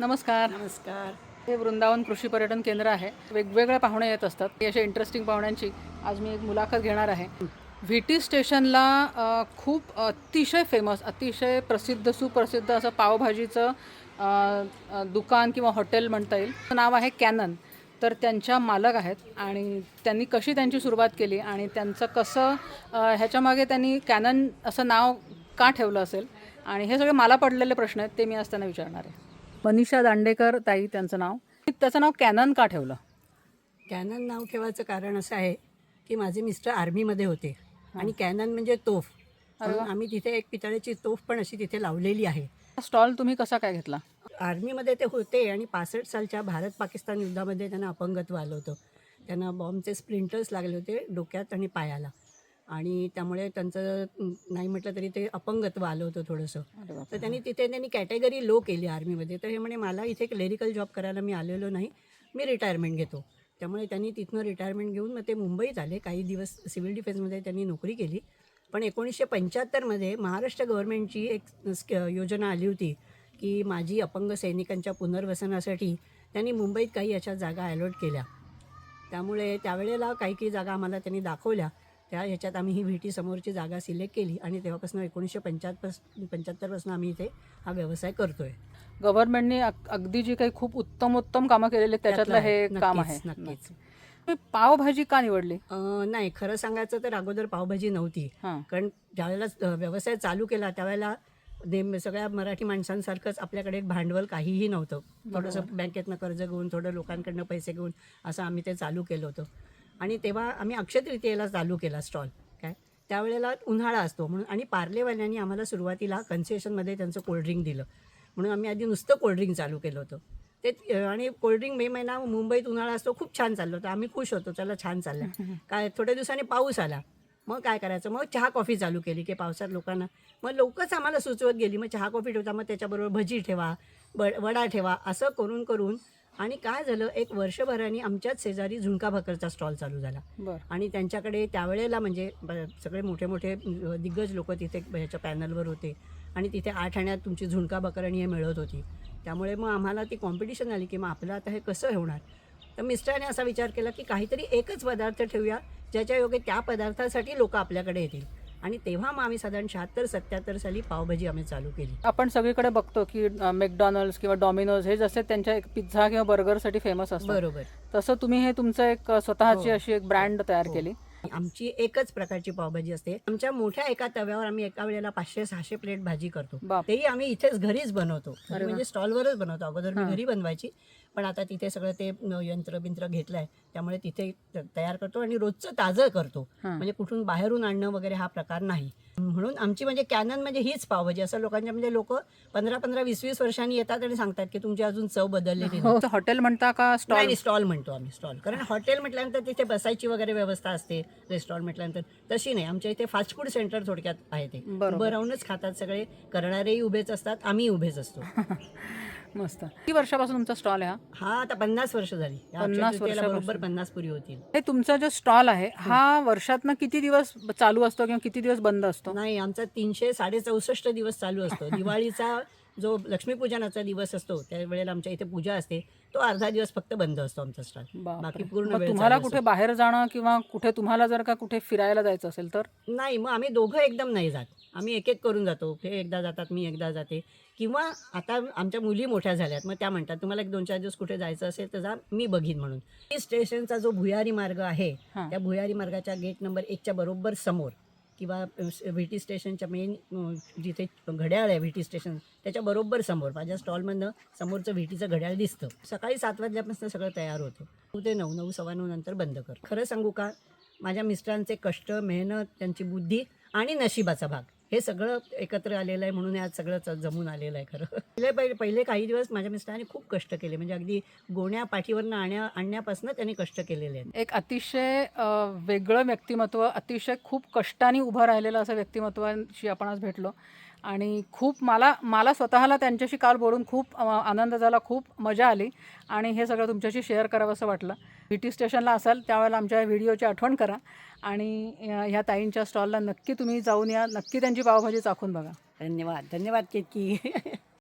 नमस्कार. नमस्कार. हे वृंदावन कृषी पर्यटन केंद्र आहे. वेगवेगळे पाहुणे येत असतात. अशा इंटरेस्टिंग पाहुण्यांची आज मी एक मुलाखत घेणार आहे. व्ही टी स्टेशनला खूप अतिशय फेमस अतिशय प्रसिद्ध सुप्रसिद्ध असं पावभाजीचं दुकान किंवा हॉटेल म्हणता येईल. नाव आहे कॅनन तर त्यांच्या मालक आहेत आणि त्यांनी कशी त्यांची सुरुवात केली आणि त्यांचं कसं ह्याच्यामागे त्यांनी कॅनन असं नाव का ठेवलं असेल? आणि हे सगळे मला पडलेले प्रश्न आहेत ते मी आज त्यांना विचारणार आहे. मनीषा दांडेकर ताई त्यांचं नाव. त्याचं नाव कॅनन का ठेवलं? कॅनन नाव ठेवायचं कारण असं आहे की माझे मिस्टर आर्मीमध्ये होते. आणि कॅनन म्हणजे तोफ. आम्ही तिथे एक पितळेची तोफ पण अशी तिथे लावलेली आहे. स्टॉल तुम्ही कसा काय घेतला? आर्मीमध्ये ते होते आणि पासष्ट सालच्या भारत पाकिस्तान युद्धामध्ये त्यांना अपंगत्व आलं होतं. त्यांना बॉम्बचे स्प्लिंटर्स लागले होते डोक्यात आणि पायाला. आणि त्यामुळे त्यांचं नाही म्हटलं तरी ते अपंगत्व आलं होतं थोडंसं. तर त्यांनी तिथे त्यांनी कॅटेगरी लो केली आर्मीमध्ये. तर हे म्हणे मला इथे क्लेरिकल जॉब करायला मी आलेलो नाही. मी रिटायरमेंट घेतो. त्यामुळे त्यांनी तिथनं रिटायरमेंट घेऊन मग ते मुंबईत आले. काही दिवस सिव्हिल डिफेन्समध्ये त्यांनी नोकरी केली. पण एकोणीसशे पंच्याहत्तरमध्ये महाराष्ट्र गव्हर्नमेंटची एक स्क- योजना आली होती की माझी अपंग सैनिकांच्या पुनर्वसनासाठी त्यांनी मुंबईत काही अशा जागा अलॉट केल्या. त्यामुळे त्यावेळेला काही काही जागा आम्हाला त्यांनी दाखवल्या. त्या ह्याच्यात आम्ही ही व्ही टी समोरची जागा सिलेक्ट केली आणि तेव्हापासून एकोणीसशे पंच्याहत्तर पंच्याहत्तरपासून आम्ही इथे हा व्यवसाय करतोय. गव्हर्नमेंटने अग- अगदी जी काही खूप उत्तम उत्तम कामं केलेली त्याच्यातलं हे. काम आहे. नक्कीच, पावभाजी का निवडली? नाही खरं सांगायचं तर अगोदर पावभाजी नव्हती. कारण ज्यावेळेला व्यवसाय चालू केला त्यावेळेला नेम सगळ्या मराठी माणसांसारखंच आपल्याकडे एक भांडवल काहीही नव्हतं. थोडंसं बँकेतनं कर्ज घेऊन थोडं लोकांकडनं पैसे घेऊन असं आम्ही ते चालू केलं होतं. आणि तेव्हा आम्ही अक्षय तृतीयेला चालू केला स्टॉल. काय? त्यावेळेला उन्हाळा असतो. म्हणून आणि पार्लेवाल्यांनी आम्हाला सुरुवातीला कन्सेशनमध्ये त्यांचं कोल्ड्रिंक दिलं. म्हणून आम्ही आधी नुसतं कोल्ड्रिंक चालू केलं होतं. ते आणि कोल्ड्रिंक मे महिना मुंबईत उन्हाळा असतो खूप छान चाललं होतं. आम्ही खुश होतो चला छान चाललं. काय थोड्या दिवसांनी पाऊस आला. मग काय करायचं? मग चहा कॉफी चालू केली की पावसात लोकांना. मग लोकच आम्हाला सुचवत गेली मग चहा कॉफी ठेवता मग त्याच्याबरोबर भजी ठेवा ब वडा ठेवा असं करून करून आणि काय झालं एक वर्षभराने आमच्याच शेजारी झुणका भाकरचा स्टॉल चालू झाला. आणि त्यांच्याकडे त्यावेळेला म्हणजे ब- सगळे मोठे मोठे दिग्गज लोक तिथे ह्याच्या पॅनलवर होते. आणि तिथे आठ आण्यात तुमची झुणका भाकर आणि हे मिळत होती. त्यामुळे मग आम्हाला ती कॉम्पिटिशन आली की मग आपलं आता हे कसं होणार? तर मिस्टराने असा विचार केला की काहीतरी एकच पदार्थ ठेवूया ज्याच्या योगे त्या पदार्थासाठी लोक आपल्याकडे येतील. आणि तेव्हा मग आम्ही साधारण शहात्तर सत्याहत्तर साली पावभाजी आम्ही चालू केली आपण सगळीकडे बघतो की मॅकडॉनल्ड्स किंवा डॉमिनोज हे जसे त्यांच्या एक पिझ्झा किंवा बर्गरसाठी फेमस असतात बरोबर तसं तुम्ही हे तुमचं एक स्वतःची हो. अशी एक ब्रँड तयार हो. केली आमची एकच प्रकारची पावभाजी असते आमच्या मोठ्या एका तव्यावर आम्ही एका वेळेला पाचशे सहाशे प्लेट भाजी करतो. तेही आम्ही इथेच घरीच बनवतो वा. म्हणजे स्टॉलवरच बनवतो अगोदर मी. घरी बनवायची पण आता तिथे सगळं ते यंत्र बिंत्र घेतलंय त्यामुळे तिथे तयार करतो आणि रोजचं ताजं करतो. म्हणजे कुठून बाहेरून आणणं वगैरे हा प्रकार नाही म्हणून आमची म्हणजे कॅनन म्हणजे हीच पावभाजी असं लोकांच्या म्हणजे लोक पंधरा पंधरा वीस वीस वर्षांनी येतात आणि सांगतात की तुमची अजून चव बदललेली नाही. हो हॉटेल म्हणता का स्टॉल? नाही स्टॉल म्हणतो आम्ही स्टॉल. कारण हॉटेल म्हटल्यानंतर तिथे बसायची वगैरे व्यवस्था असते रेस्टॉरंट म्हटल्यानंतर. तशी नाही आमच्या इथे फास्ट फूड सेंटर थोडक्यात आहे ते. बरोबर. उभं राहूनच खातात सगळे करणारेही उभेच असतात आम्ही उभेच असतो. मस्त. किती वर्षापासून तुमचा स्टॉल आहे हा? हा आता पन्नास वर्ष झाली. या अक्षय पन्नास तृतीयेला बरोबर. पन्नास पुरी होतील. हे तुमचा जो स्टॉल आहे हा वर्षातनं किती दिवस चालू असतो किंवा किती दिवस बंद असतो? नाही आमचा तीनशे साडे चौसष्ट दिवस चालू असतो. दिवाळीचा जो लक्ष्मीपूजनाचा दिवस असतो त्यावेळेला आमच्या इथे पूजा असते तो अर्धा दिवस फक्त बंद असतो आमचा स्टॉल. बाकी पूर्ण वेळ तुम्हाला कुठे. बाहेर जाणं किंवा कुठे तुम्हाला जर का कुठे फिरायला जायचं असेल तर? नाही मग आम्ही दोघं एकदम नाही जात. आम्ही एक एक करून जातो. हे एकदा जातात मी एकदा जाते. किंवा आता आमच्या मुली मोठ्या झाल्यात मग त्या म्हणतात तुम्हाला एक दोन चार दिवस कुठे जायचं असेल तर जा मी बघीन म्हणून. स्टेशनचा जो भुयारी मार्ग आहे. त्या भुयारी मार्गाच्या गेट नंबर एकच्या बरोबर समोर. किंवा व्ही टी स्टेशनच्या मेन जिथे घड्याळ आहे व्ही टी स्टेशन त्याच्या बरोबर समोर माझ्या स्टॉलमधनं समोरचं व्ही टीचं घड्याळ दिसतं. सकाळी सात वाजल्यापासून सगळं तयार होतं. तू ते नऊ नऊ सव्वा नऊ नंतर बंद कर. खरं सांगू का? माझ्या मिस्टरांचे कष्ट मेहनत त्यांची बुद्धी आणि नशिबाचा भाग. हे सगळं एकत्र आलेलं आहे म्हणून आज सगळं जमून आलेलं आहे खरं. पहिले पहिले पहिले काही दिवस माझ्या मिस्टरांनी खूप कष्ट केले. म्हणजे अगदी गोण्या पाठीवरनं आणण्या आणण्यापासून त्यांनी कष्ट केलेले आहेत. एक अतिशय वेगळं व्यक्तिमत्व अतिशय खूप कष्टाने उभं राहिलेलं असं व्यक्तिमत्वाशी आपण आज भेटलो. आणि खूप मला मला स्वतःला त्यांच्याशी काल बोलून खूप आनंद झाला खूप मजा आली. आणि हे सगळं तुमच्याशी शेअर करावं असं वाटलं. व्ही टी स्टेशनला असाल त्यावेळेला आमच्या व्हिडिओची आठवण करा. आणि ह्या ताईंच्या स्टॉलला नक्की तुम्ही जाऊन या. नक्की त्यांची पावभाजी चाखून बघा. धन्यवाद. धन्यवाद केतकी.